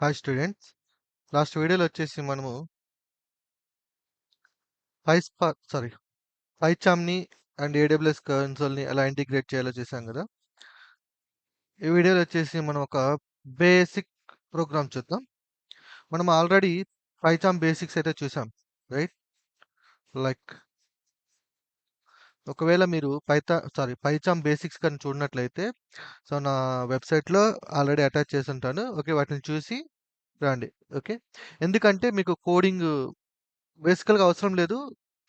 Hi students. Last వీడియోలో వచ్చేసి మనము పైస్పా సారీ పైచామ్‌ని అండ్ ఏడబ్ల్యూఎస్ కన్సోల్‌ని ఎలా ఇంటిగ్రేట్ చేయాలో చేసాం కదా ఈ వీడియోలో వచ్చేసి మనం ఒక బేసిక్ ప్రోగ్రామ్ చూద్దాం. మనం ఆల్రెడీ పైచామ్ బేసిక్స్ అయితే చూసాం. రైట్? లైక్ ఒకవేళ మీరు పైథా సారీ పైచామ్ బేసిక్స్ కానీ చూడనట్లయితే సో, నా వెబ్‌సైట్‌లో ఆల్రెడీ అటాచ్ చేసి ఉంటాను ఓకే. వాటిని చూసి రండి. ఓకే. ఎందుకంటే మీకు కోడింగ్ బేసికల్‌గా అవసరం లేదు.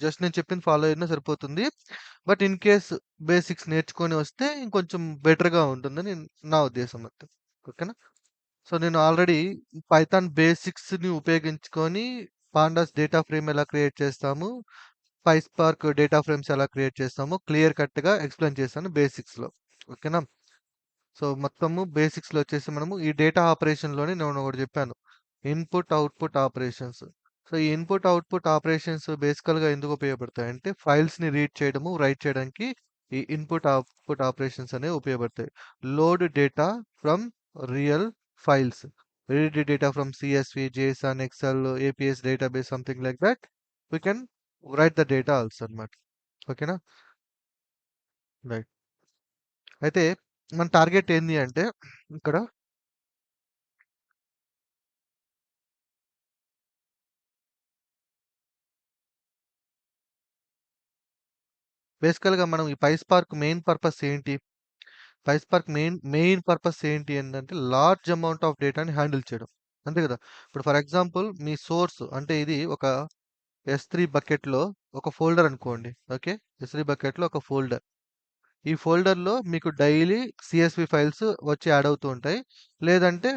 జస్ట్ నేను చెప్పింది ఫాలో అయినా సరిపోతుంది. బట్ ఇన్ కేస్ బేసిక్స్ నేర్చుకొని వస్తే ఇంకొంచెం బెటర్‌గా ఉంటుందని నా ఉద్దేశం అంతే. ఓకేనా? సో, నేను ఆల్రెడీ పైథాన్ బేసిక్స్‌ని ఉపయోగించుకొని పాండాస్ డేటా ఫ్రేమ్ ఎలా క్రియేట్ చేస్తాము, పైస్పార్క్ డేటా ఫ్రేమ్స్ ఎలా క్రియేట్ చేస్తామో క్లియర్ కట్‌గా ఎక్స్‌ప్లెయిన్ చేస్తాను బేసిక్స్‌లో. ఓకేనా? సో, మొత్తము బేసిక్స్‌లో వచ్చేసి మనము ఈ డేటా ఆపరేషన్‌లోనే నేను ఒకటి చెప్పాను. Input, output operations. సో, ఈ ఇన్‌పుట్, అవుట్‌పుట్ ఆపరేషన్స్ బేసికల్‌గా ఎందుకు ఉపయోగపడతాయి అంటే ఫైల్స్‌ని రీడ్ చేయడము, రైట్ చేయడానికి ఈ ఇన్‌పుట్, అవుట్‌పుట్ ఆపరేషన్స్ అనేవి ఉపయోగపడతాయి. Load data from real files. Read data from CSV JSON, Excel, APIs database something like that we can write the data also అనమాట ఓకేనా? రైట్. అయితే మన టార్గెట్ ఏంది అంటే ఇక్కడ బేసికల్‌గా మనం ఈ పైస్పార్క్ మెయిన్ పర్పస్ ఏంటి? పైస్పార్క్ మెయిన్ మెయిన్ పర్పస్ ఏంటి ఏంటంటే లార్జ్ అమౌంట్ ఆఫ్ డేటాని హ్యాండిల్ చేయడం. అంతే కదా ఇప్పుడు ఫర్ ఎగ్జాంపుల్ మీ సోర్స్ అంటే ఇది ఒక ఎస్ త్రీ బకెట్‌లో ఒక ఫోల్డర్ అనుకోండి. ఓకే. ఎస్ త్రీ బకెట్‌లో ఒక ఫోల్డర్. ఈ ఫోల్డర్‌లో మీకు డైలీ సిఎస్పి ఫైల్స్ వచ్చి యాడ్ అవుతూ ఉంటాయి. లేదంటే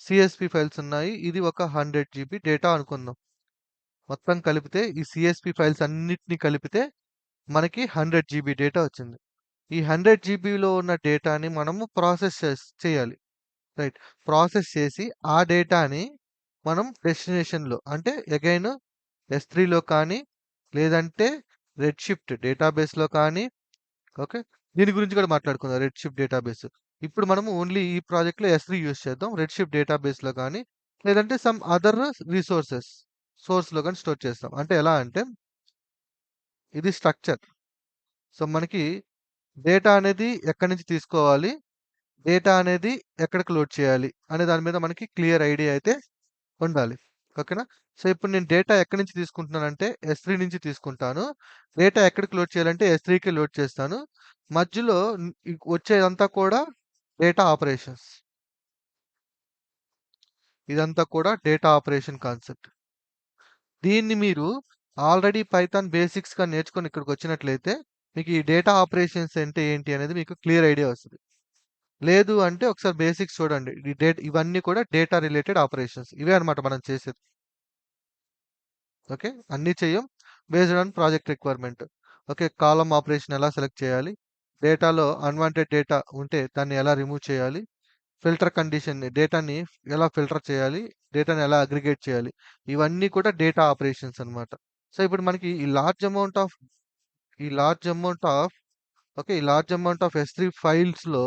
సిఎస్పి ఫైల్స్ ఉన్నాయి. ఇది ఒక 100 జీబీ డేటా అనుకుందాం. మొత్తం కలిపితే ఈ సిఎస్పి ఫైల్స్ అన్నిటిని కలిపితే మనకి 100 జీబీ డేటా వచ్చింది. ఈ 100 జీబీలో ఉన్న డేటాని మనము ప్రాసెస్ చేస్ చేయాలి. రైట్. ప్రాసెస్ చేసి ఆ డేటాని మనం డెస్టినేషన్‌లో అంటే అగైన్ ఎస్3లో కానీ, లేదంటే రెడ్ షిఫ్ట్ డేటాబేస్‌లో కానీ ఓకే. దీని గురించి కూడా మాట్లాడుకుందాం రెడ్ షిఫ్ట్ డేటాబేస్. ఇప్పుడు మనము ఓన్లీ ఈ ప్రాజెక్ట్‌లో ఎస్3 యూజ్ చేద్దాం. రెడ్ షిఫ్ట్ డేటాబేస్‌లో కానీ, లేదంటే సమ్ అదర్ రిసోర్సెస్ సోర్స్‌లో కానీ స్టోర్ చేస్తాం. అంటే ఎలా అంటే ఇది స్ట్రక్చర్. సో, మనకి డేటా అనేది ఎక్కడి నుంచి తీసుకోవాలి, డేటా అనేది ఎక్కడికి లోడ్ చేయాలి అనే దాని మీద మనకి క్లియర్ ఐడియా అయితే ఉండాలి. ఓకేనా? సో, ఇప్పుడు నేను డేటా ఎక్కడి నుంచి తీసుకుంటున్నానంటే ఎస్3 నుంచి తీసుకుంటాను. డేటా ఎక్కడికి లోడ్ చేయాలంటే ఎస్3కి లోడ్ చేస్తాను. మధ్యలో వచ్చేదంతా కూడా డేటా ఆపరేషన్స్. ఇదంతా కూడా డేటా ఆపరేషన్ కాన్సెప్ట్. దీన్ని మీరు ఆల్రెడీ పైథాన్ బేసిక్స్‌గా నేర్చుకొని ఇక్కడికొచ్చినట్లయితే మీకు ఈ డేటా ఆపరేషన్స్ అంటే ఏంటి అనేది మీకు క్లియర్ ఐడియా వస్తుంది లేదు అంటే ఒకసారి బేసిక్స్ చూడండి. ఈ డేట్ ఇవన్నీ కూడా డేటా రిలేటెడ్ ఆపరేషన్స్. ఇవే అనమాట మనం చేసేది. ఓకే. అన్నీ చెయ్యం. Based on project requirement. Okay. Column operation ఎలా సెలెక్ట్ చేయాలి? డేటాలో అన్‌వాంటెడ్ డేటా ఉంటే దాన్ని ఎలా రిమూవ్ చేయాలి? ఫిల్టర్ కండిషన్‌ని డేటాని ఎలా ఫిల్టర్ చేయాలి? డేటాని ఎలా అగ్రిగేట్ చేయాలి? ఇవన్నీ కూడా డేటా ఆపరేషన్స్ అన్నమాట. సో, ఇప్పుడు మనకి ఈ లార్జ్ అమౌంట్ ఆఫ్ ఈ లార్జ్ అమౌంట్ ఆఫ్ ఓకే. ఈ లార్జ్ అమౌంట్ ఆఫ్ ఎస్3 ఫైల్స్‌లో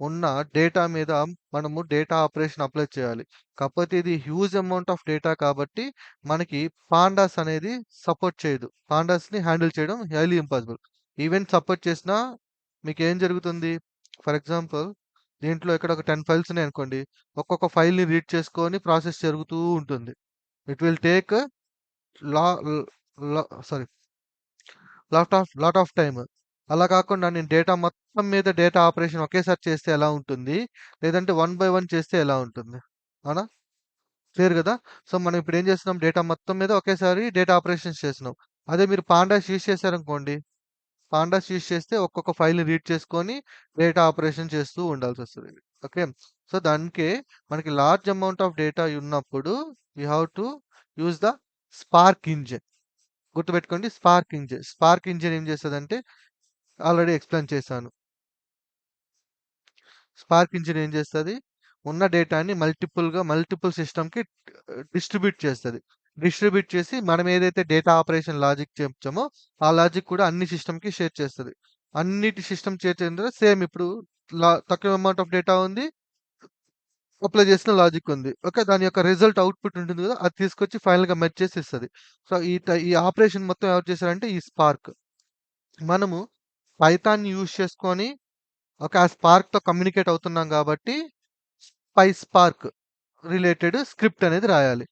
ఉన్న డేటా మీద మనము డేటా ఆపరేషన్ అప్లై చేయాలి. కాకపోతే ఇది హ్యూజ్ అమౌంట్ ఆఫ్ డేటా కాబట్టి మనకి పాండాస్ అనేది సపోర్ట్ చేయదు. పాండాస్‌ని హ్యాండిల్ చేయడం హైలీ ఇంపాసిబుల్. ఈవెంట్ సపోర్ట్ చేసినా మీకు ఏం జరుగుతుంది? ఫర్ ఎగ్జాంపుల్ దీంట్లో ఇక్కడ ఒక 10 ఫైల్స్ ఉన్నాయనుకోండి. ఒక్కొక్క ఫైల్‌ని రీడ్ చేసుకొని ప్రాసెస్ జరుగుతూ ఉంటుంది. It will take la sorry lot of lot of time. అలా కాకుండా నేను డేటా మొత్తం మీద డేటా ఆపరేషన్ ఒకేసారి చేస్తే ఎలా ఉంటుంది? లేదంటే వన్ బై వన్ చేస్తే ఎలా ఉంటుంది? అవునా? క్లియర్ కదా సో, మనం ఇప్పుడు ఏం చేస్తున్నాం డేటా మొత్తం మీద ఒకేసారి డేటా ఆపరేషన్స్ చేస్తున్నాం. అదే మీరు పాండాస్ యూజ్ చేశారనుకోండి. పాండాస్ యూజ్ చేస్తే ఒక్కొక్క ఫైల్‌ని రీడ్ చేసుకొని డేటా ఆపరేషన్ చేస్తూ ఉండాల్సి వస్తుంది ఓకే. సో, దానికే మనకి లార్జ్ అమౌంట్ ఆఫ్ డేటా ఉన్నప్పుడు you have to use the Spark engine. గుర్తుపెట్టుకోండి స్పార్క్ ఇంజిన్. స్పార్క్ ఇంజిన్ ఏం చేస్తుందంటే ఆల్రెడీ ఎక్స్‌ప్లెయిన్ చేశాను. స్పార్క్ ఇంజిన్ ఏం చేస్తుంది ఉన్న డేటాని మల్టిపుల్‌గా మల్టిపుల్ సిస్టమ్‌కి డిస్ట్రిబ్యూట్ చేస్తుంది డిస్ట్రిబ్యూట్ చేసి మనం ఏదైతే డేటా ఆపరేషన్ లాజిక్ చెప్తామో ఆ లాజిక్ కూడా అన్ని సిస్టమ్‌కి షేర్ చేస్తుంది అన్నిటి సిస్టమ్ షేర్ చేయడం సేమ్ ఇప్పుడు లా తక్కువ అమౌంట్ ఆఫ్ డేటా ఉంది. అప్లై చేసిన లాజిక్ ఉంది. ఓకే. దాని యొక్క రిజల్ట్ అవుట్‌పుట్ ఉంటుంది కదా అది తీసుకొచ్చి ఫైనల్‌గా మెర్జ్ చేసి ఇస్తుంది సో, ఈ ఈ ఆపరేషన్ మొత్తం ఎవరు చేశారంటే ఈ స్పార్క్. మనము పైథాన్‌ని యూజ్ చేసుకొని ఒక ఆ స్పార్క్‌తో కమ్యూనికేట్ అవుతున్నాం కాబట్టి పై స్పార్క్ రిలేటెడ్ స్క్రిప్ట్ అనేది రాయాలి.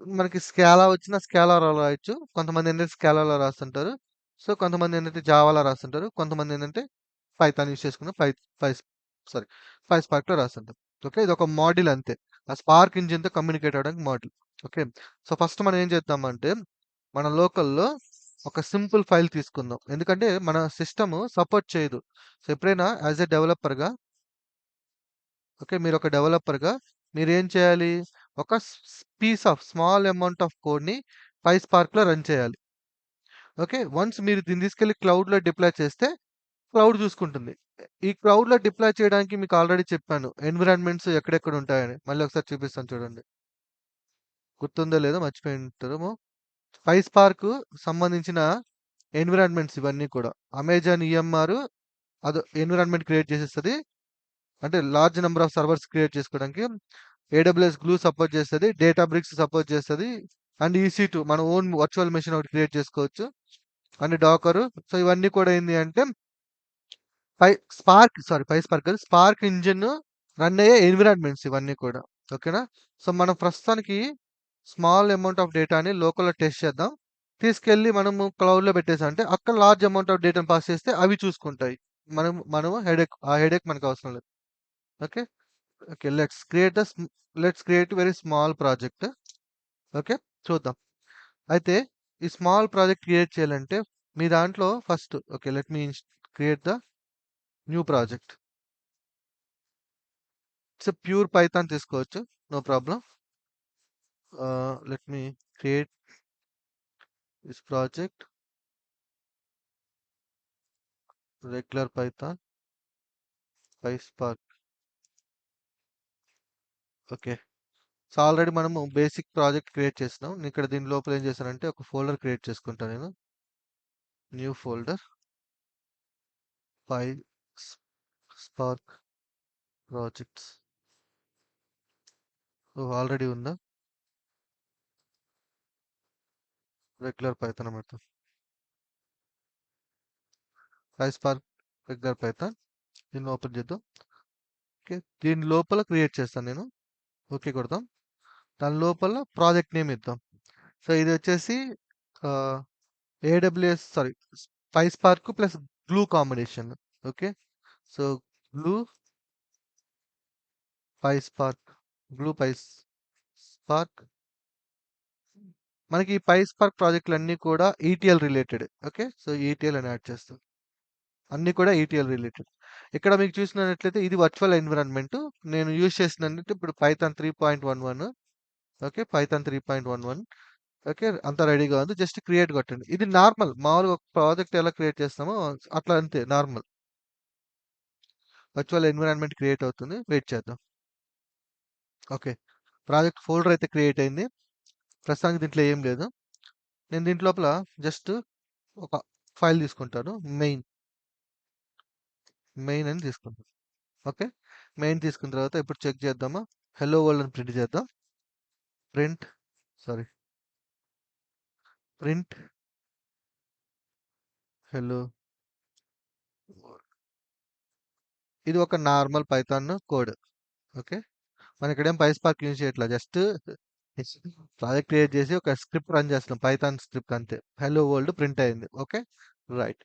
మనకి స్కేలా వచ్చినా స్కాలాలో రాయొచ్చు. కొంతమందేంటంటే స్కేలాలో రాస్తుంటారు. సో, కొంతమంది ఏంటంటే జావాలో రాస్తుంటారు. కొంతమందేంటంటే పైథాన్ యూజ్ చేసుకుని పై ఫైవ్ సారీ పైస్పార్క్‌లో రాస్తుంటారు. ఓకే. ఇది ఒక మోడల్ అంతే. ఆ స్పార్క్ ఇంజిన్‌తో కమ్యూనికేట్ అవ్వడానికి మోడల్ ఓకే. సో, ఫస్ట్ మనం ఏం చేద్దామంటే మన లోకల్‌లో ఒక సింపుల్ ఫైల్ తీసుకుందాం. ఎందుకంటే మన సిస్టమ్ సపోర్ట్ చేయదు. సో, ఎప్పుడైనా యాస్ ఎ డెవలపర్‌గా ఓకే. మీరు ఒక డెవలపర్‌గా మీరు ఏం చేయాలి? ఒక piece of small amount of కోడ్‌ని పైస్పార్క్‌లో రన్ చేయాలి. ఓకే. వన్స్ మీరు దీన్ని తీసుకెళ్ళి క్లౌడ్‌లో డిప్లాయ్ చేస్తే క్లౌడ్ చూసుకుంటుంది. ఈ క్లౌడ్‌లో డిప్లాయ్ చేయడానికి మీకు ఆల్రెడీ చెప్పాను. ఎన్విరాన్మెంట్స్ ఎక్కడెక్కడ ఉంటాయని. మళ్ళీ ఒకసారి చూపిస్తాను చూడండి. గుర్తుందో లేదో మర్చిపోయి ఉంటారేమో. పైస్పార్క్ సంబంధించిన ఎన్విరాన్మెంట్స్ ఇవన్నీ కూడా. అమెజాన్ ఈఎంఆర్ అది ఎన్విరాన్మెంట్ క్రియేట్ చేసేస్తుంది అంటే large number of servers create చేసుకోవడానికి. ఏడబ్ల్యూఎస్ గ్లూ సపోర్ట్ చేస్తుంది డేటా బ్రిక్స్ సపోర్ట్ చేస్తుంది అండ్ ఈసీ టూ మన ఓన్ వర్చువల్ మెషిన్ ఒకటి క్రియేట్ చేసుకోవచ్చు. అండ్ డాకరు సో, ఇవన్నీ కూడా ఏంది అంటే PySpark sorry PySpark Spark Spark engine run అయ్యే ఎన్విరాన్మెంట్స్ ఇవన్నీ కూడా. ఓకేనా? సో, మనం ప్రస్తుతానికి స్మాల్ అమౌంట్ ఆఫ్ డేటాని లోకల్‌లో టెస్ట్ చేద్దాం. తీసుకెళ్ళి మనము క్లౌడ్‌లో పెట్టేసాం అంటే అక్కడ లార్జ్ అమౌంట్ ఆఫ్ డేటాను పాస్ చేస్తే అవి చూసుకుంటాయి. మనం మనము హెడేక్ ఆ హెడేక్ మనకు అవసరం లేదు. Okay. Okay. Let's create the let's create very small project. Okay. చూద్దాం. అయితే ఈ స్మాల్ ప్రాజెక్ట్ క్రియేట్ చేయాలంటే మీ దాంట్లో first okay. Let me create the new project. It's pure Python తీసుకోవచ్చు. No problem ah, let me create this project. Regular Python. PySpark. Okay. So, already మనము basic project create చేసినాం. నేను ఇక్కడ దీని లోపల ఏం చేశానంటే ఒక ఫోల్డర్ క్రియేట్ చేసుకుంటాను నేను. New folder. PySpark projects. Oh! Already ఉందా? Regular python method PySpark regular python దీన్ని ఓపెన్ చేద్దాం. ఓకే. దీని లోపల క్రియేట్ చేస్తాను నేను. ఓకే కొడదాం. దాని లోపల ప్రాజెక్ట్ నేమ్ ఇద్దాం. సో, ఇది వచ్చేసి AWS sorry PySpark plus Glue combination. Okay. So, Glue PySpark. Glue PySpark. మనకి ఈ పైస్పార్క్ ప్రాజెక్ట్‌లన్నీ కూడా ETL related. Okay. So, ETL అని యాడ్ చేస్తాం. అన్నీ కూడా ఈటీఎల్ రిలేటెడ్. ఇక్కడ మీకు చూసినట్లయితే ఇది వర్చువల్ ఎన్విరాన్మెంట్. నేను యూజ్ చేసినట్టు ఇప్పుడు పైథాన్ 3.11 ఓకే. Python 3.11 okay. అంత రెడీగా ఉంది. జస్ట్ క్రియేట్ కొట్టండి. ఇది నార్మల్ మామూలుగా ఒక ప్రాజెక్ట్ ఎలా క్రియేట్ చేస్తామో అట్లా అంతే నార్మల్. వర్చువల్ ఎన్విరాన్మెంట్ క్రియేట్ అవుతుంది. వెయిట్ చేద్దాం. ఓకే. ప్రాజెక్ట్ ఫోల్డర్ అయితే క్రియేట్ అయింది. ప్రస్తుతానికి దీంట్లో ఏం లేదు. నేను దీంట్ లోపల జస్ట్ ఒక ఫైల్ తీసుకుంటాను. మెయిన్. మెయిన్ అని తీసుకుంటాను. ఓకే. మెయిన్ తీసుకున్న తర్వాత ఇప్పుడు చెక్ చేద్దామా? హలో వరల్డ్ అని ప్రింట్ చేద్దాం. Print sorry. ప్రింట్ హలో ఇది ఒక నార్మల్ పైథాన్ కోడ్. ఓకే. మనం ఇక్కడేం పైస్పార్క్ యూజ్ చేయట్లా. జస్ట్ ప్రాజెక్ట్ క్రియేట్ చేసి ఒక స్క్రిప్ట్ రన్ చేస్తున్నాం. పైథాన్ స్క్రిప్ట్ అంతే. హలో వరల్డ్ ప్రింట్ అయింది. ఓకే. రైట్.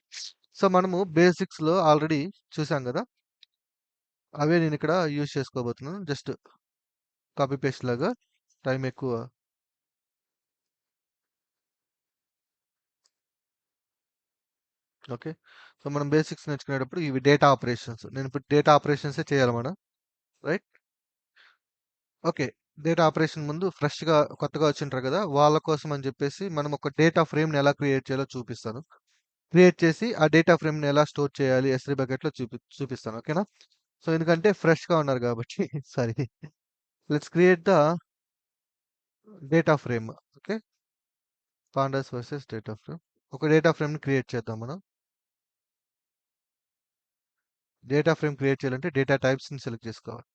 సో, మనము బేసిక్స్‌లో ఆల్రెడీ చూసాం కదా అవే నేను ఇక్కడ యూజ్ చేసుకోబోతున్నాను. జస్ట్ కాపీ పేస్ట్ లాగా టైం ఎక్కువ ఓకే. సో, మనం బేసిక్స్ నేర్చుకునేటప్పుడు ఇవి డేటా ఆపరేషన్స్. నేను ఇప్పుడు డేటా ఆపరేషన్సే చేయాలి మనం. రైట్? ఓకే. డేటా ఆపరేషన్ ముందు ఫ్రెష్‌గా కొత్తగా వచ్చుంటారు కదా వాళ్ళ కోసం అని చెప్పేసి మనం ఒక డేటా ఫ్రేమ్‌ని ఎలా క్రియేట్ చేయాలో చూపిస్తాను. క్రియేట్ చేసి ఆ డేటా ఫ్రేమ్‌ని ఎలా స్టోర్ చేయాలి ఎస్3 బకెట్‌లో చూపి చూపిస్తాను. ఓకేనా? సో, ఎందుకంటే ఫ్రెష్‌గా ఉన్నారు కాబట్టి sorry. Let's create the data frame. Okay. Pandas versus data frame. ఒక డేటా ఫ్రేమ్‌ని క్రియేట్ చేద్దాం మనం. డేటా ఫ్రేమ్ క్రియేట్ చేయాలంటే డేటా టైప్స్‌ని సెలెక్ట్ చేసుకోవాలి.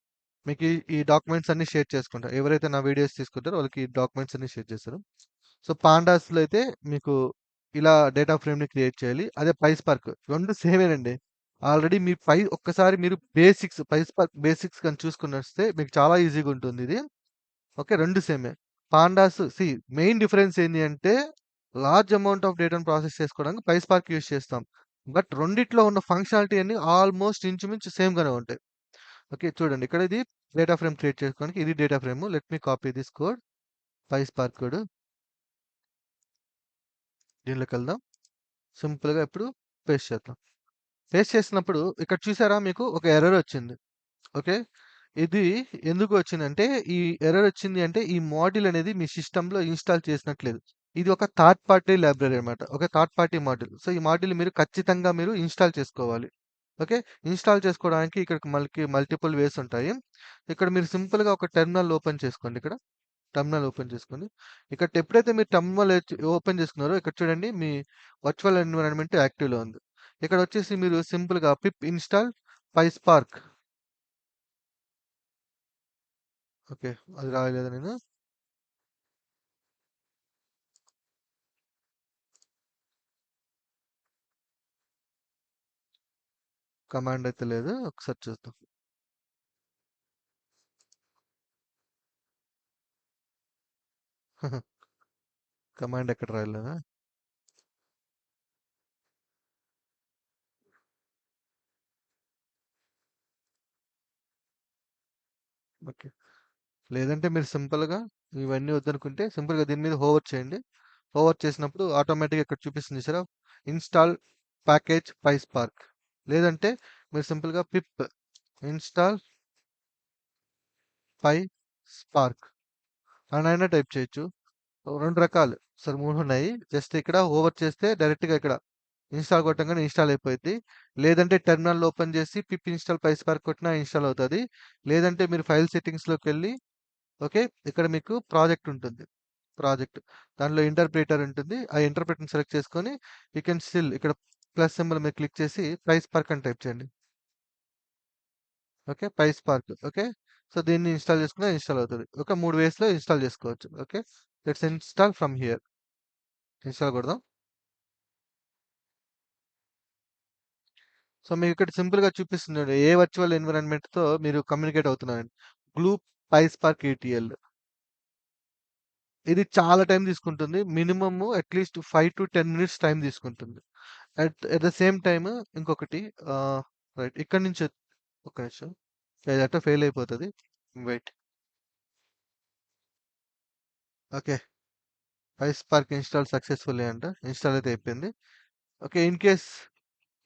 మీకు ఈ డాక్యుమెంట్స్ అన్నీ షేర్ చేసుకుంటారు ఎవరైతే నా వీడియోస్ తీసుకుంటారో వాళ్ళకి ఈ డాక్యుమెంట్స్ అన్నీ షేర్ చేస్తారు. సో, పాండాస్‌లో అయితే మీకు ఇలా డేటా ఫ్రేమ్‌ని క్రియేట్ చేయాలి. అదే పైస్పార్క్ 2 సేమేనండి. ఆల్రెడీ మీ పై ఒక్కసారి మీరు బేసిక్స్ పైస్పార్క్ బేసిక్స్ గాని చూసుకొనొస్తే మీకు చాలా ఈజీగా ఉంటుంది ఇది ఓకే. రెండు సేమే. పాండాస్ సి మెయిన్ డిఫరెన్స్ ఏంటి అంటే లార్జ్ అమౌంట్ ఆఫ్ డేటాను ప్రాసెస్ చేసుకోవడానికి పైస్పార్క్ యూజ్ చేస్తాం. బట్ రెండిట్లో ఉన్న ఫంక్షనాలిటీ అన్నీ ఆల్‌మోస్ట్ ఇంచుమించు సేమ్‌గానే ఉంటాయి. ఓకే. చూడండి ఇక్కడ ఇది డేటా ఫ్రేమ్ క్రియేట్ చేసుకోవడానికి ఇది data frame. Let me copy this code. PySpark code. దీనిలోకెళ్దాం. సింపుల్‌గా ఇప్పుడు పేస్ట్ చేద్దాం. పేస్ట్ చేసినప్పుడు ఇక్కడ చూసారా మీకు ఒక ఎర్రర్ వచ్చింది. ఓకే. ఇది ఎందుకు వచ్చిందంటే ఈ ఎర్రర్ వచ్చింది అంటే ఈ మాడ్యూల్ అనేది మీ సిస్టంలో ఇన్‌స్టాల్ చేసినట్లేదు. ఇది ఒక థర్డ్ పార్టీ లైబ్రరీ అనమాట ఒక థర్డ్ పార్టీ మాడ్యూల్. సో, ఈ మాడ్యూల్ మీరు ఖచ్చితంగా మీరు ఇన్‌స్టాల్ చేసుకోవాలి. ఓకే. ఇన్‌స్టాల్ చేసుకోవడానికి ఇక్కడికి మల్కి మల్టిపుల్ వేస్ ఉంటాయి. ఇక్కడ మీరు సింపుల్‌గా ఒక టెర్మినల్ ఓపెన్ చేసుకోండి ఇక్కడ. టెర్మినల్ ఓపెన్ చేసుకోండి. ఇక్కడ ఎప్పుడైతే మీరు టెర్మినల్ ఓపెన్ చేసుకున్నారో ఇక్కడ చూడండి మీ వర్చువల్ ఎన్విరాన్మెంట్ యాక్టివ్‌లో ఉంది. ఇక్కడ వచ్చేసి మీరు సింపుల్‌గా పిప్ ఇన్‌స్టాల్ పైస్పార్క్. ఓకే. అది రాయలేదా నేను? కమాండ్ అయితే లేదు. ఒకసారి చూద్దాం. కమాండ్ ఎక్కడ రాయలేదా? ఓకే. లేదంటే మీరు సింపుల్‌గా ఇవన్నీ వద్దనుకుంటే సింపుల్‌గా దీని మీద హోవర్ చేయండి. హోవర్ చేసినప్పుడు ఆటోమేటిక్‌గా ఇక్కడ చూపిస్తుంది sir install package PySpark లేదంటే మీరు సింపుల్‌గా పిప్ ఇన్‌స్టాల్ పైస్పార్క్ అనైనా టైప్ చేయొచ్చు. రెండు రకాలు. సరే మూడు ఉన్నాయి. జస్ట్ ఇక్కడ ఓవర్ చేస్తే డైరెక్ట్‌గా ఇక్కడ ఇన్‌స్టాల్ కొట్టంగానే ఇన్‌స్టాల్ అయిపోయింది లేదంటే టెర్మినల్ ఓపెన్ చేసి పిప్ ఇన్‌స్టాల్ పైస్పార్క్ కొట్టినా ఇన్‌స్టాల్ అవుతుంది లేదంటే మీరు ఫైల్ సెట్టింగ్స్లోకి వెళ్ళి ఓకే. ఇక్కడ మీకు ప్రాజెక్ట్ ఉంటుంది. ప్రాజెక్ట్. దాంట్లో ఇంటర్ప్రిటర్ ఉంటుంది. ఆ ఇంటర్ప్రిటర్‌ని సెలెక్ట్ చేసుకొని యూ కెన్ స్టిల్ ఇక్కడ ప్లస్ సింబల్ మీద క్లిక్ చేసి పైస్పార్క్ అని టైప్ చేయండి. ఓకే. పైస్పార్క్. ఓకే. సో, దీన్ని ఇన్‌స్టాల్ చేసుకున్నా ఇన్‌స్టాల్ అవుతుంది ఒక మూడు వేస్‌లో ఇన్‌స్టాల్ చేసుకోవచ్చు. Okay. Let's install from here. Install కొడదాం. సో, మీకు ఇక్కడ సింపుల్‌గా చూపిస్తుంది ఏ వర్చువల్ ఎన్విరాన్మెంట్‌తో మీరు కమ్యూనికేట్ అవుతున్నారండి గ్లూ పైస్పార్క్ ఈటీఎల్. ఇది చాలా టైం తీసుకుంటుంది. Minimum at least 5-10 minutes time తీసుకుంటుంది. At at the same time ఇంకొకటి రైట్ ఇక్కడి నుంచి ఒక నిమిషం. ఇది ఎట్టో ఫెయిల్ అయిపోతుంది wait. Okay. PySpark install successfully అంట. ఇన్‌స్టాల్ అయితే అయిపోయింది. ఓకే. ఇన్ కేస్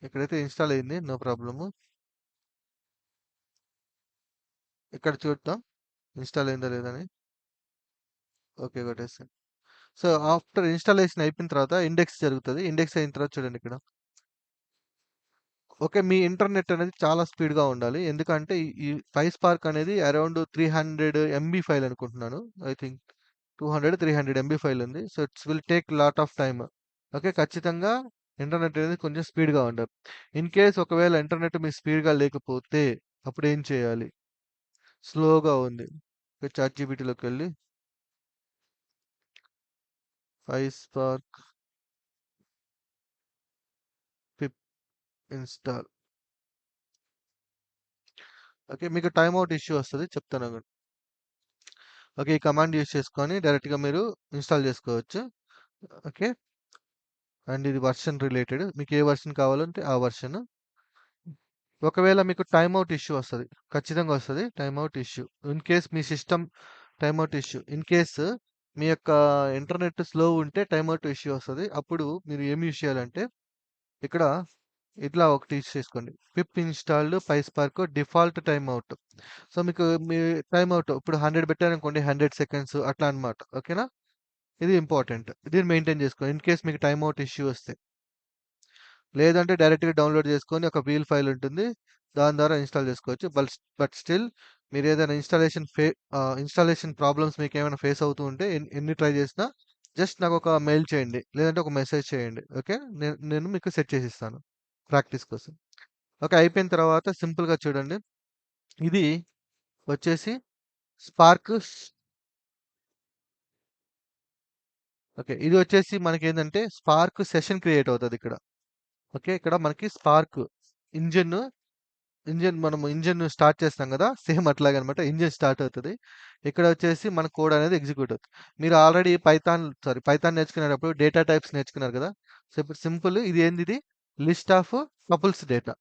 ఇక్కడైతే ఇన్‌స్టాల్ అయింది. నో ప్రాబ్లము ఇక్కడ చూద్దాం. ఇన్‌స్టాల్ అయిందా లేదని ఓకే. కొట్టేసాను. సో, ఆఫ్టర్ ఇన్‌స్టాలేషన్ అయిపోయిన తర్వాత ఇండెక్స్ జరుగుతుంది ఇండెక్స్ అయిన తర్వాత చూడండి ఇక్కడ. ఓకే. మీ ఇంటర్నెట్ అనేది చాలా స్పీడ్‌గా ఉండాలి. ఎందుకంటే ఈ ఫైవ్ స్పార్క్ అనేది అరౌండ్ 300 ఎంబీ ఫైల్ అనుకుంటున్నాను. ఐ థింక్ 200, 300 ఎంబీ ఫైల్ ఉంది. So, it's will take lot of time. Okay. ఖచ్చితంగా ఇంటర్నెట్ అనేది కొంచెం స్పీడ్‌గా ఉండాలి. ఇన్ కేస్ ఒకవేళ ఇంటర్నెట్ మీ స్పీడ్‌గా లేకపోతే అప్పుడు ఏం చేయాలి? స్లోగా ఉంది. చాట్ జీబీటీలోకి వెళ్ళి పైస్పార్క్ పిప్ ఇన్‌స్టాల్. ఓకే. మీకు టైమ్ ఇష్యూ వస్తుంది చెప్తాను ఓకే. ఈ కమాండ్ యూస్ చేసుకొని డైరెక్ట్‌గా మీరు ఇన్‌స్టాల్ చేసుకోవచ్చు. ఓకే. అండ్ ఇది వెర్షన్ రిలేటెడ్. మీకు ఏ వెర్షన్ కావాలంటే ఆ వెర్షన్. ఒకవేళ మీకు టైమ్అవుట్ ఇష్యూ వస్తుంది ఖచ్చితంగా వస్తుంది timeout issue. In case me system timeout issue. In case మీ యొక్క ఇంటర్నెట్ స్లో ఉంటే టైమ్ ఇష్యూ వస్తది. అప్పుడు మీరు ఏమి యూజ్ చేయాలంటే ఇక్కడ ఇట్లా ఒకటి యూజ్ చేసుకోండి. Pip installed PySpark default time so, మీకు మీ టైమ్ ఇప్పుడు 100 పెట్టారనుకోండి 100 సెకండ్స్ అట్లా అనమాట ఓకేనా? ఇది ఇంపార్టెంట్. దీన్ని మెయింటైన్ చేసుకోండి. ఇన్ కేస్ మీకు టైమ్ ఇష్యూ వస్తే. లేదంటే డైరెక్ట్‌గా డౌన్‌లోడ్ చేసుకొని ఒక వీల్ ఫైల్ ఉంటుంది. దాని ద్వారా ఇన్‌స్టాల్ చేసుకోవచ్చు. బల్ బట్ స్టిల్ మీరు ఏదైనా ఇన్‌స్టాలేషన్ ఫే ఇన్‌స్టాలేషన్ ప్రాబ్లమ్స్ మీకు ఏమైనా ఫేస్ అవుతూ ఉంటే ఎన్ని ట్రై చేసినా జస్ట్ నాకు ఒక మెయిల్ చేయండి. లేదంటే ఒక మెసేజ్ చేయండి. ఓకే. నేను నేను మీకు సెట్ చేసిస్తాను. ప్రాక్టీస్ కోసం. ఓకే. అయిపోయిన తర్వాత సింపుల్‌గా చూడండి. ఇది వచ్చేసి స్పార్క్ ఓకే. ఇది వచ్చేసి మనకి ఏంటంటే స్పార్క్ సెషన్ క్రియేట్ అవుతుంది ఇక్కడ. ఓకే. ఇక్కడ మనకి స్పార్క్ ఇంజిన్, ఇంజన్ మనం ఇంజన్ స్టార్ట్ చేస్తాం కదా సేమ్ అట్లాగే అనమాట ఇంజన్ స్టార్ట్ అవుతుంది ఇక్కడ వచ్చేసి మన కోడ్ అనేది ఎగ్జిక్యూట్ అవుతుంది మీరు ఆల్రెడీ పైథాన్ సారీ పైథాన్ నేర్చుకునేటప్పుడు డేటా టైప్స్ నేర్చుకున్నారు కదా సో, ఇప్పుడు సింపుల్ ఇది ఏందిది? List of tuples data.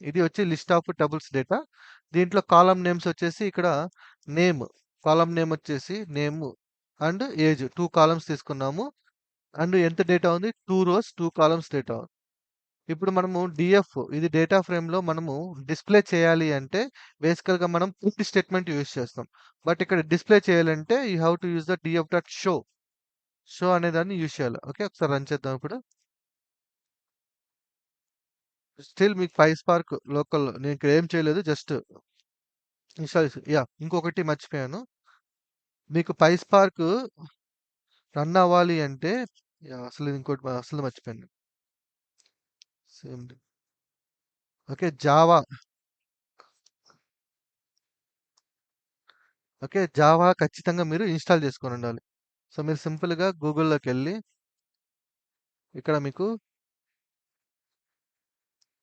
ఇది వచ్చి లిస్ట్ ఆఫ్ టబుల్స్ డేటా. దీంట్లో కాలమ్ నేమ్స్ వచ్చేసి ఇక్కడ నేమ్, కాలమ్ నేమ్ వచ్చేసి name and age two columns తీసుకున్నాము. అండ్ ఎంత డేటా ఉంది? Two rows, two columns data. ఇప్పుడు మనము డిఎఫ్ ఇది డేటా ఫ్రేమ్‌లో మనము డిస్‌ప్లే చేయాలి అంటే బేసికల్‌గా మనం ప్రింట్ స్టేట్మెంట్ యూజ్ చేస్తాం. బట్ ఇక్కడ డిస్‌ప్లే చేయాలంటే you have to use the DF dot show. Show అనే దాన్ని యూజ్ చేయాలి. ఓకే. ఒకసారి రన్ చేద్దాం ఇప్పుడు. స్టిల్ మీకు ఫైవ్ స్పార్క్ లోకల్ నేను ఇక్కడ ఏం చేయలేదు. జస్ట్ ఇన్‌స్టాల్ యా ఇంకొకటి మర్చిపోయాను. మీకు పైస్పార్క్ రన్ అవ్వాలి అంటే అసలు ఇంకోటి అసలు మర్చిపోయాను. Same okay. Java okay. Java ఖచ్చితంగా మీరు ఇన్‌స్టాల్ చేసుకొనుండాలి. సో, మీరు సింపుల్‌గా గూగుల్‌లోకెళ్ళి ఇక్కడ మీకు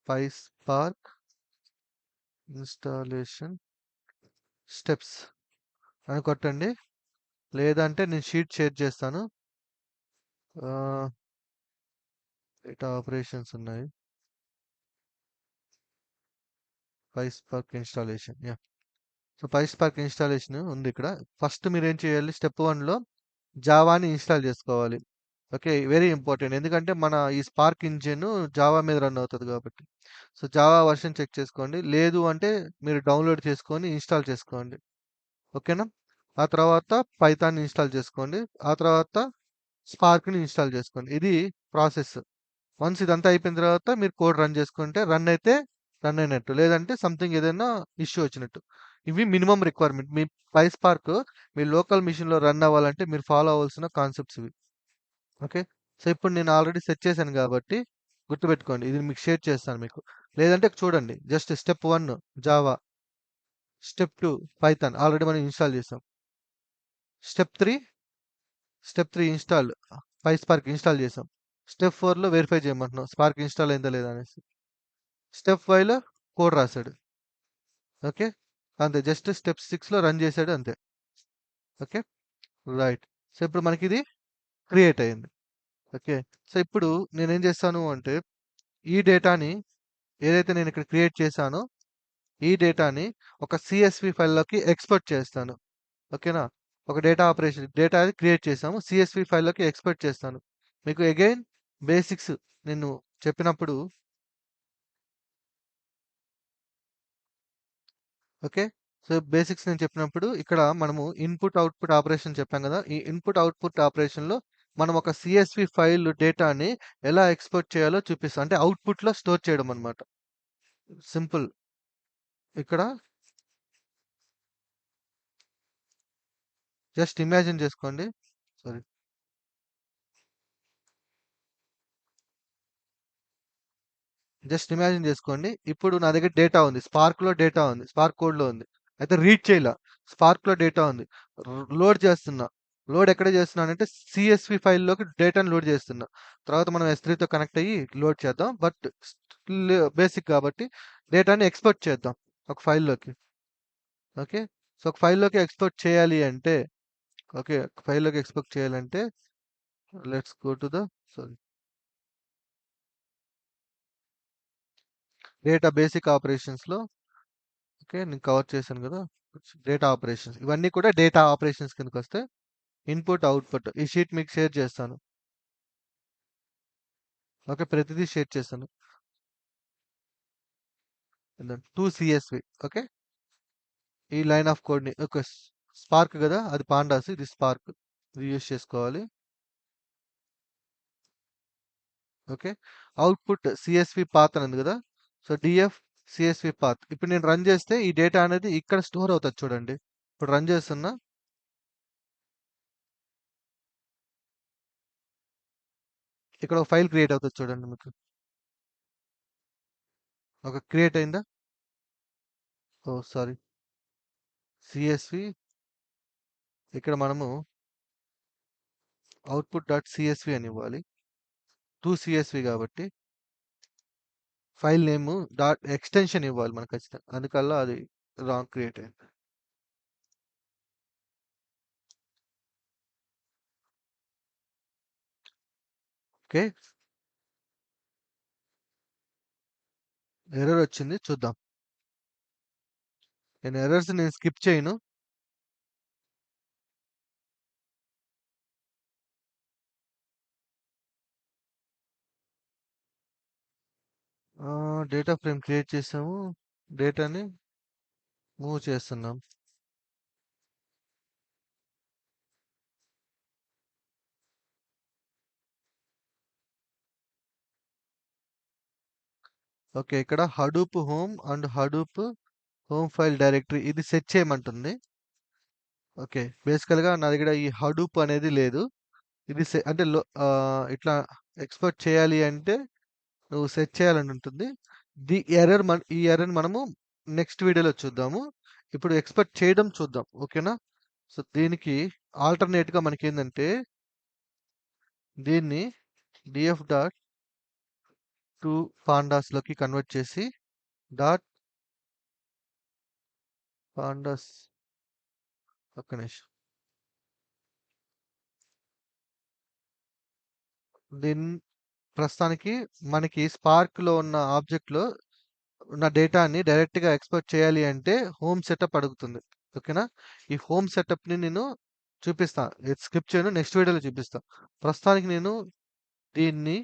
పైస్పార్క్ ఇన్‌స్టాలేషన్ స్టెప్స్ అని కొట్టండి. లేదంటే నేను షీట్ షేర్ చేస్తాను. ఆహ్ డేటా ఆపరేషన్స్ ఉన్నాయి. ఫైవ్ స్పార్క్ ఇన్‌స్టాలేషన్ యా సో, పైస్పార్క్ ఇన్‌స్టాలేషన్ ఉంది ఇక్కడ. ఫస్ట్ మీరు ఏం చేయాలి స్టెప్ వన్లో జావాని ఇన్‌స్టాల్ చేసుకోవాలి. ఓకే. Very important. ఎందుకంటే మన ఈ స్పార్క్ ఇంజిన్ జావా మీద రన్ అవుతుంది కాబట్టి. సో, జావా వెర్షన్ చెక్ చేసుకోండి. లేదు అంటే మీరు డౌన్‌లోడ్ చేసుకొని ఇన్‌స్టాల్ చేసుకోండి. ఓకేనా? ఆ తర్వాత పైథాన్ ఇన్‌స్టాల్ చేసుకోండి. ఆ తర్వాత స్పార్క్‌ని ఇన్‌స్టాల్ చేసుకోండి. ఇది ప్రాసెస్. వన్స్ ఇదంతా అయిపోయిన తర్వాత మీరు కోడ్ రన్ చేసుకుంటే రన్ అయితే రన్ అయినట్టు. లేదంటే సంథింగ్ ఏదైనా ఇష్యూ వచ్చినట్టు. ఇవి మినిమం రిక్వైర్మెంట్. మీ పైస్పార్క్ మీ లోకల్ మిషన్లో రన్ అవ్వాలంటే మీరు ఫాలో అవ్వాల్సిన కాన్సెప్ట్స్ ఇవి. ఓకే. సో, ఇప్పుడు నేను ఆల్రెడీ సెట్ చేశాను కాబట్టి గుర్తుపెట్టుకోండి. ఇది మీకు షేర్ చేస్తాను మీకు. లేదంటే చూడండి. Just step one Java. Step two Python already మనం ఇన్‌స్టాల్ చేసాం. Step three step three install PySpark install చేసాం. స్టెప్ ఫోర్లో వెరిఫై చేయమంటున్నాం. స్పార్క్ ఇన్‌స్టాల్ అయిందా లేదా అనేసి. స్టెప్ ఫైవ్లో కోడ్ రాసాడు. ఓకే. అంతే జస్ట్ స్టెప్ సిక్స్లో రన్ చేసాడు అంతే. ఓకే. రైట్. సో, ఇప్పుడు మనకి ఇది క్రియేట్ అయింది. ఓకే. సో, ఇప్పుడు నేనేం చేస్తాను అంటే ఈ డేటాని ఏదైతే నేను ఇక్కడ క్రియేట్ చేశానో ఈ డేటాని ఒక సిఎస్వి ఫైల్‌లోకి ఎక్స్‌పోర్ట్ చేస్తాను. ఓకేనా? ఒక డేటా ఆపరేషన్ డేటా అది క్రియేట్ చేసాము. సిఎస్వి ఫైల్‌లోకి ఎక్స్‌పోర్ట్ చేస్తాను. మీకు అగైన్ బేసిక్స్ నేను చెప్పినప్పుడు ఓకే. సో, బేసిక్స్ నేను చెప్పినప్పుడు ఇక్కడ మనము ఇన్‌పుట్, అవుట్‌పుట్ ఆపరేషన్ చెప్పాం కదా ఈ ఇన్‌పుట్, అవుట్‌పుట్ ఆపరేషన్‌లో మనం ఒక సిఎస్వి ఫైల్ డేటాని ఎలా ఎక్స్‌పోర్ట్ చేయాలో చూపిస్తాం. అంటే అవుట్‌పుట్‌లో స్టోర్ చేయడం అన్నమాట. సింపుల్. ఇక్కడ జస్ట్ ఇమాజిన్ చేసుకోండి. సారీ. జస్ట్ ఇమాజిన్ చేసుకోండి. ఇప్పుడు నా దగ్గర డేటా ఉంది. స్పార్క్‌లో డేటా ఉంది. స్పార్క్ కోడ్‌లో ఉంది. అయితే రీడ్ చేయలా. స్పార్క్‌లో డేటా ఉంది. లోడ్ చేస్తున్నా. లోడ్ ఎక్కడ చేస్తున్నానంటే సీఎస్‌వి ఫైల్‌లోకి డేటాని లోడ్ చేస్తున్నా. తర్వాత మనం ఎస్3తో కనెక్ట్ అయ్యి లోడ్ చేద్దాం. బట్ బేసిక్ కాబట్టి డేటాని ఎక్స్‌పోర్ట్ చేద్దాం. ఒక ఫైల్‌లోకి. ఓకే. సో, ఒక ఫైల్‌లోకి ఎక్స్‌పోర్ట్ చేయాలి అంటే ఓకే. ఫైల్‌లోకి ఎక్స్‌పోర్ట్ చేయాలంటే let's go to the sorry. Data basic ఆపరేషన్స్‌లో okay. నేను కవర్ చేశాను కదా డేటా ఆపరేషన్స్. ఇవన్నీ కూడా డేటా ఆపరేషన్స్ కిందకి వస్తే ఇన్‌పుట్, అవుట్‌పుట్ ఈ షీట్ మీకు షేర్ చేస్తాను. ఓకే. ప్రతిదీ షేర్ చేస్తాను టూ సిఎస్వి ఓకే. ఈ లైన్ ఆఫ్ కోడ్‌ని ఓకే. స్పార్క్ కదా అది పాండాస్ ఇది స్పార్క్. ఇది యూజ్ చేసుకోవాలి. ఓకే. అవుట్‌పుట్ సీఎస్‌వి పాత్ అని ఉంది కదా సో, డిఎఫ్ సిఎస్వి పాత్. ఇప్పుడు నేను రన్ చేస్తే ఈ డేటా అనేది ఇక్కడ స్టోర్ అవుతుంది చూడండి. ఇప్పుడు రన్ చేస్తున్నా. ఇక్కడ ఒక ఫైల్ క్రియేట్ అవుతుంది చూడండి మీకు. ఒక క్రియేట్ అయిందా? ఓ సారీ. సిఎస్వి ఇక్కడ మనము అవుట్పుట్ డాట్ సిఎస్వి అని ఇవ్వాలి టూ సిఎస్వి కాబట్టి ఫైల్ నేమ్ డాట్ ఎక్స్టెన్షన్ ఇవ్వాలి మనకు ఖచ్చితంగా. అందుకల్లా అది రాంగ్ క్రియేట్ అయింది. ఓకే. ఎర్రర్ వచ్చింది చూద్దాం. నేను ఎర్రర్స్ నేను స్కిప్ చేయను. డేటా ఫ్రేమ్ క్రియేట్ చేసాము. డేటాని మూవ్ చేస్తున్నాం. ఓకే ఇక్కడ Hadoop home and Hadoop home file directory ఇది సెట్ చేయమంటుంది. ఓకే బేసికల్గా నా దగ్గర ఈ హడూప్ అనేది లేదు. ఇది అంటే లో- ఇట్లా ఎక్స్పోర్ట్ చేయాలి అంటే నువ్వు సెట్ చేయాలని ఉంటుంది. ది ఎర్రర్ మన ఈ ఎర్రర్ మనము నెక్స్ట్ వీడియోలో చూద్దాము. ఇప్పుడు ఎక్స్పెక్ట్ చేయడం చూద్దాం. ఓకేనా? సో దీనికి ఆల్టర్నేట్గా మనకి ఏంటంటే దీన్ని డిఎఫ్ డాట్ టూ పాండాస్లోకి కన్వర్ట్ చేసి డాట్ పాండాస్ ఒక్క నిమిషం. దీన్ని ప్రస్తుతానికి మనకి స్పార్క్లో ఉన్న ఆబ్జెక్ట్లో ఉన్న డేటాని డైరెక్ట్గా ఎక్స్పోర్ట్ చేయాలి అంటే హోమ్ సెటప్ అడుగుతుంది. ఓకేనా? ఈ హోమ్ సెటప్ని నేను చూపిస్తాను స్కిప్ చేయను నెక్స్ట్ వీడియోలో చూపిస్తాను ప్రస్తుతానికి నేను దీన్ని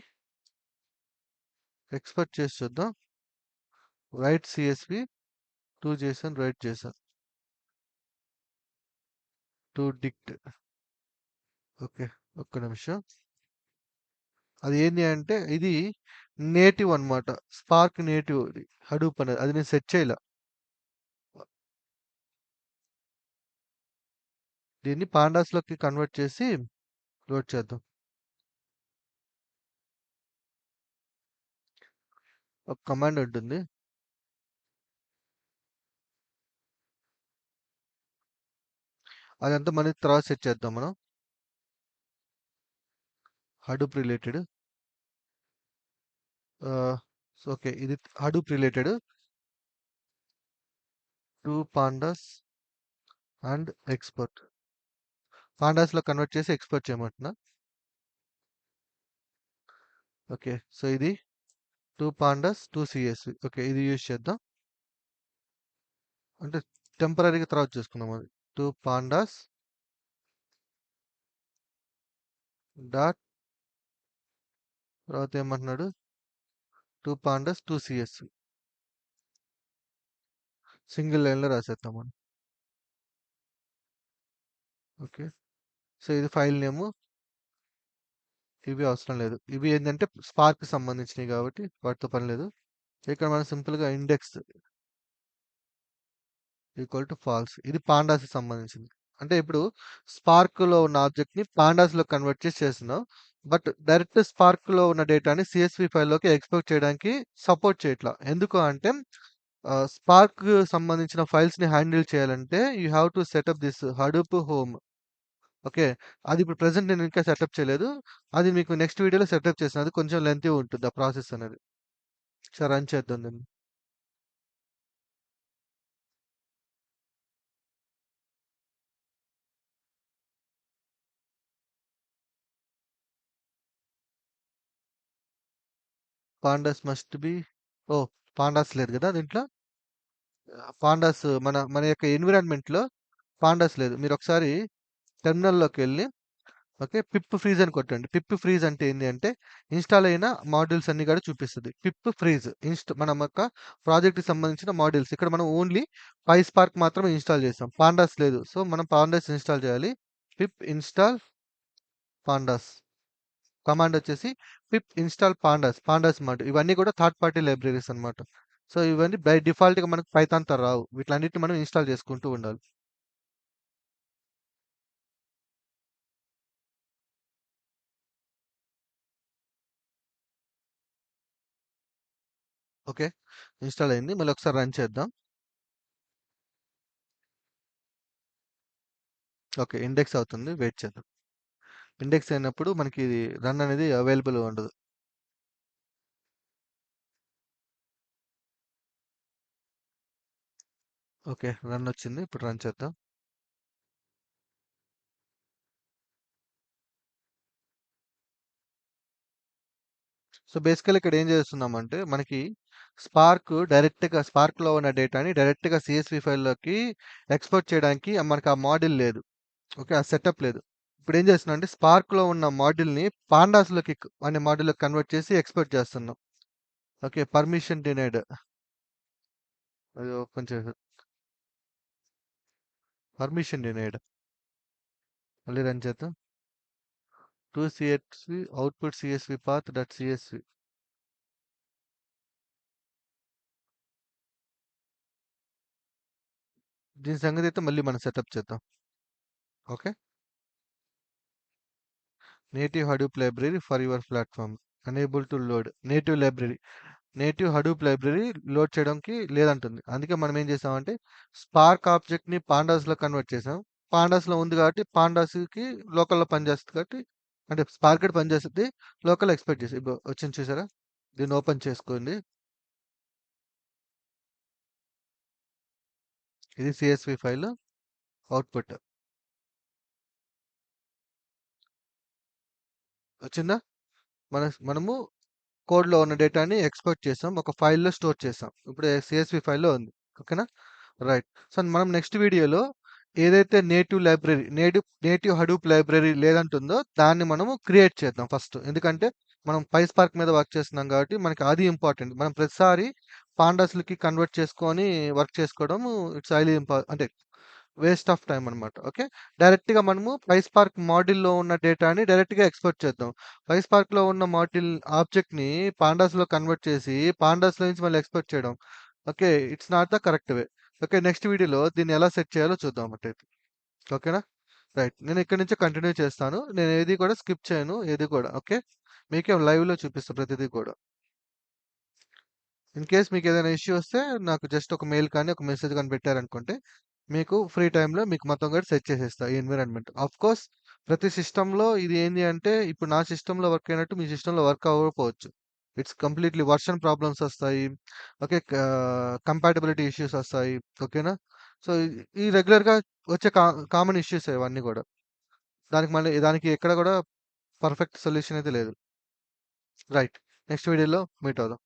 ఎక్స్పోర్ట్ చేసి చూద్దాం. రైట్ సిఎస్వి టూ చేసాను రైట్ చేశాను టూ డిక్ట్ ఓకే ఒక్క నిమిషం. అది ఏంటి అంటే ఇది నేటివ్ అన్నమాట. స్పార్క్ నేటివ్ హడూప్ అనేది. అది నేను సెట్ చేయలే. దీన్ని పాండాస్లోకి కన్వర్ట్ చేసి లోడ్ చేద్దాం. ఒక కమాండ్ ఉంటుంది. అదంతా మనకి తర్వాత సెట్ చేద్దాం మనం. Hadoop related. ఓకే. ఇది Hadoop related. To pandas and export. పాండాస్లో convert చేసి ఎక్స్పర్ట్ చేయమంటున్నా? ఓకే. సో ఇది to pandas to CSV okay ఇది యూజ్ చేద్దాం. అంటే టెంపరీగా తర్వాత చూసుకుందాం అది. టూ పాండాస్ డాట్ తర్వాత ఏమంటున్నాడు to pandas to CS. Single లైన్లో రాసేద్దాం మనం ఓకే. సో ఇది ఫైల్ నేము. ఇవి అవసరం లేదు. ఇవి ఏంటంటే స్పార్క్ సంబంధించినవి కాబట్టి వాటితో పని లేదు. ఇక్కడ మనం సింపుల్గా ఇండెక్స్ ఈక్వల్ టు ఫాల్స్. ఇది పాండాస్కి సంబంధించింది. అంటే ఇప్పుడు స్పార్క్లో ఉన్న ఆబ్జెక్ట్ని పాండాస్లో కన్వర్ట్ చేసి చేస్తున్నాం బట్ డైరెక్ట్ స్పార్క్లో ఉన్న డేటాని సిఎస్వి ఫైల్లోకి ఎక్స్పోర్ట్ చేయడానికి సపోర్ట్ చేయట్లా. ఎందుకు అంటే స్పార్క్ సంబంధించిన ఫైల్స్ని హ్యాండిల్ చేయాలంటే you have to set up this Hadoop home. Okay? అది ఇప్పుడు ప్రెసెంట్ నేను ఇంకా సెటప్ చేయలేదు. అది మీకు నెక్స్ట్ వీడియోలో సెటప్ చేసిన అది కొంచెం లెంతీ ఉంటుంది ఆ ప్రాసెస్ అనేది. సరే రన్ చేద్దాం నేను. Pandas must be. Oh pandas లేదు కదా దీంట్లో? పాండాస్ మన మన యొక్క ఎన్విరాన్మెంట్లో పాండాస్ లేదు. మీరు ఒకసారి టెర్మినల్లోకి వెళ్ళి ఓకే పిప్ ఫ్రీజ్ అని కొట్టండి. పిప్ ఫ్రీజ్ అంటే ఏంటి అంటే ఇన్స్టాల్ అయిన మాడ్యూల్స్ అన్ని కూడా చూపిస్తుంది. పిప్ ఫ్రీజ్ ఇన్స్ట మన యొక్క ప్రాజెక్ట్కి సంబంధించిన మాడ్యూల్స్. ఇక్కడ మనం ఓన్లీ పై స్పార్క్ మాత్రమే ఇన్స్టాల్ చేస్తాం. పాండాస్ లేదు. సో మనం పాండాస్ ఇన్స్టాల్ చేయాలి. Pip install pandas. కమాండ్ వచ్చేసి పిప్ ఇన్స్టాల్ పాండాస్ పాండాస్ మాట ఇవన్నీ కూడా థర్డ్ పార్టీ లైబ్రరీస్ అనమాట సో ఇవన్నీ బై డిఫాల్ట్గా మనకు పైథాన్ రావు. వీటిలన్నిటిని మనం ఇన్స్టాల్ చేసుకుంటూ ఉండాలి. ఓకే. ఇన్స్టాల్ అయింది. మళ్ళీ ఒకసారి రన్ చేద్దాం. ఓకే. ఇండెక్స్ అవుతుంది. వెయిట్ చేద్దాం. ఇండెక్స్ అయినప్పుడు మనకి ఇది రన్ అనేది అవైలబుల్‌గా ఉండదు. ఓకే. రన్ వచ్చింది. ఇప్పుడు రన్ చేద్దాం. సో, బేసికల్ ఇక్కడ ఏం చేస్తున్నామంటే మనకి స్పార్క్ డైరెక్ట్‌గా స్పార్క్‌లో ఉన్న డేటాని డైరెక్ట్‌గా సిఎస్వి ఫైల్‌లోకి ఎక్స్‌పోర్ట్ చేయడానికి మనకు ఆ మోడల్ లేదు. ఓకే. ఆ సెటప్ లేదు. ఇప్పుడు ఏం చేస్తున్నాం అంటే స్పార్క్‌లో ఉన్న మాడ్యూల్‌ని పాండాస్‌లోకి అనే మాడ్యూల్‌లోకి కన్వర్ట్ చేసి ఎక్స్‌పోర్ట్ చేస్తున్నాం. ఓకే. Permission denied. అది ఓపెన్ చేసి పర్మిషన్ డినైడ్. మళ్ళీ రన్ చేద్దాం. To CSV output CSV path dot CSV దీని సంగతి అయితే మళ్ళీ మనం సెటప్ చేద్దాం. Okay. Native Hadoop library for your platform unable to load. Native library. Native Hadoop library load చేయడానికి లేదంటుంది. అందుకే మనం ఏం చేసామంటే స్పార్క్ ఆబ్జెక్ట్‌ని పాండాస్‌లో కన్వర్ట్ చేసాం. పాండాస్‌లో ఉంది కాబట్టి పాండాస్‌కి లోకల్‌లో పనిచేస్తుంది కాబట్టి అంటే స్పార్కెట్ పనిచేస్తుంది లోకల్ ఎక్స్‌పెక్ట్ చేసి వచ్చింది చూసారా? దీన్ని ఓపెన్ చేసుకోండి. ఇది సిఎస్వి ఫైల్ అవుట్‌పుట్. వచ్చిందా? మన మనము కోడ్‌లో ఉన్న డేటాని ఎక్స్‌పోర్ట్ చేసాం. ఒక ఫైల్‌లో స్టోర్ చేసాం. ఇప్పుడు సిఎస్వి ఫైల్‌లో ఉంది. ఓకేనా? రైట్. సో, మనం నెక్స్ట్ వీడియోలో ఏదైతే native library native native Hadoop library లేదంటుందో దాన్ని మనము క్రియేట్ చేద్దాం ఫస్ట్. ఎందుకంటే మనం పైస్పార్క్ మీద వర్క్ చేస్తున్నాం కాబట్టి మనకి అది ఇంపార్టెంట్. మనం ప్రతిసారి పాండాస్‌లకి కన్వర్ట్ చేసుకొని వర్క్ చేసుకోవడం ఇట్స్ హైలీ ఇంపా అంటే వేస్ట్ ఆఫ్ టైం అనమాట. ఓకే. డైరెక్ట్‌గా మనము పైస్పార్క్ మాడ్యూల్‌లో ఉన్న డేటాని డైరెక్ట్‌గా ఎక్స్‌పోర్ట్ చేద్దాం. పైస్పార్క్‌లో ఉన్న మాడ్యూల్ ఆబ్జెక్ట్‌ని పాండాస్‌లో కన్వర్ట్ చేసి పాండాస్‌లో నుంచి మళ్ళీ ఎక్స్‌పోర్ట్ చేయడం. Okay. It's not the correct way. Okay. Next వీడియోలో దీన్ని ఎలా సెట్ చేయాలో చూద్దాం అట్టయితే. ఓకేనా? రైట్. నేను ఇక్కడి నుంచే కంటిన్యూ చేస్తాను. నేను ఏది కూడా స్కిప్ చేయను. ఏది కూడా. ఓకే. మీకే లైవ్‌లో చూపిస్తాను ప్రతిదీ కూడా. ఇన్ కేస్ మీకు ఏదైనా ఇష్యూ వస్తే నాకు జస్ట్ ఒక మెయిల్ కానీ, ఒక మెసేజ్ కానీ పెట్టారనుకుంటే మీకు ఫ్రీ టైంలో మీకు మొత్తం కూడా సెట్ చేసేస్తా ఈ ఎన్విరాన్మెంట్. ఆఫ్‌కోర్స్ ప్రతి సిస్టంలో ఇది ఏంటి అంటే ఇప్పుడు నా సిస్టంలో వర్క్ అయినట్టు మీ సిస్టంలో వర్క్ అవ్వకపోవచ్చు. ఇట్స్ కంప్లీట్‌లీ వర్షన్ ప్రాబ్లమ్స్ వస్తాయి. ఓకే. కంపాటబిలిటీ ఇష్యూస్ వస్తాయి. ఓకేనా? సో, ఈ రెగ్యులర్‌గా వచ్చే కా కామన్ ఇష్యూస్ ఇవన్నీ కూడా. దానికి మళ్ళీ దానికి ఎక్కడ కూడా పర్ఫెక్ట్ సొల్యూషన్ అయితే లేదు. రైట్. నెక్స్ట్ వీడియోలో మీట్ అవుదాం.